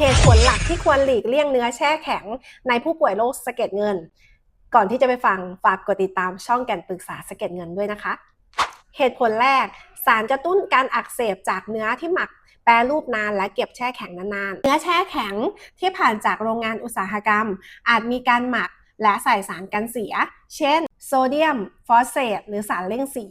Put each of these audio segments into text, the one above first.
เหตุผลหลักที่ควรหลีกเลี่ยงเนื้อแช่แข็งในผู้ป่วยโรคสะเก็ดเงิน ก่อนที่จะไปฟังฝากกดติดตามช่องแก่นปรึกษาสะเก็ดเงินด้วยนะคะ เหตุผลแรกสารกระตุ้นการอักเสบจากเนื้อที่หมักแปรรูปนานและเก็บแช่แข็งนานๆ เนื้อแช่แข็งที่ผ่านจากโรงงานอุตสาหกรรม อาจมีการหมักและใส่สารกันเสีย เช่น โซเดียม ฟอสเฟตหรือสารเร่งสี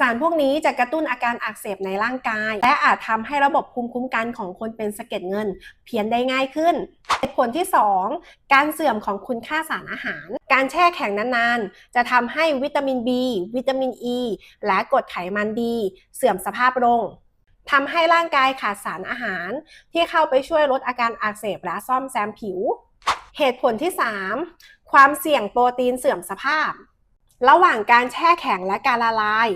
สารพวกนี้จะกระตุ้นอาการอักเสบในร่างกาย และอาจทำให้ระบบภูมิคุ้มกันของคนเป็นสะเก็ดเงิน เพี้ยนได้ง่ายขึ้นเหตุผลที่ 2 การเสื่อมของคุณค่าสารอาหาร การแช่แข็งนานๆ จะทำให้วิตามิน B วิตามิน E และกรดไขมันดี เสื่อมสภาพลงทำให้ร่างกายขาดสารอาหาร ที่เข้าไปช่วยลดอาการอักเสบและซ่อมแซมผิว เหตุผลที่ 3 ความเสี่ยงโปรตีนเสื่อมสภาพ ระหว่างการแช่แข็งและการละลาย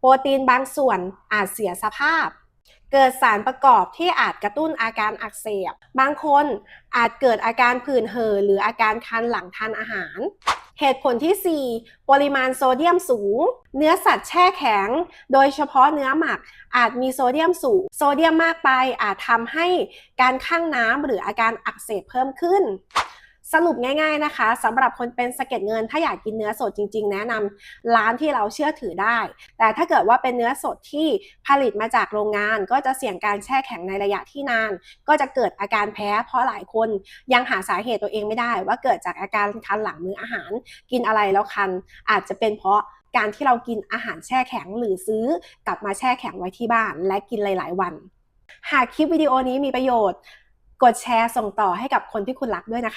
โปรตีนบางส่วนอาจเสียสภาพ เกิดสารประกอบที่อาจกระตุ้นอาการอักเสบ บางคนอาจเกิดอาการผื่นเห่อหรืออาการคันหลังทานอาหาร เหตุผลที่ 4 ปริมาณโซเดียมสูง เนื้อสัตว์แช่แข็ง โดยเฉพาะเนื้อหมักอาจมีโซเดียมสูง โซเดียมมากไปอาจทำให้การข้างน้ำหรืออาการอักเสบเพิ่มขึ้น สรุปง่าย ๆนะคะสำหรับคนเป็นสะเก็ดเงิน ถ้าอยากกินเนื้อสดจริง ๆ แนะนำร้านที่เราเชื่อถือได้ แต่ถ้าเกิดว่าเป็นเนื้อสดที่ผลิตมาจากโรงงาน ก็จะเสี่ยงการแช่แข็งในระยะที่นาน ก็จะเกิดอาการแพ้ เพราะหลายคนยังหาสาเหตุตัวเองไม่ได้ ว่าเกิดจากอาการคันหลังมื้ออาหาร กินอะไรแล้วคัน อาจจะเป็นเพราะการที่เรากินอาหารแช่แข็งหรือซื้อกลับมาแช่แข็งไว้ที่บ้าน และกินหลาย ๆ วัน หากคลิปวิดีโอนี้มีประโยชน์ กดแชร์ส่งต่อให้กับคนที่คุณรักด้วยนะคะ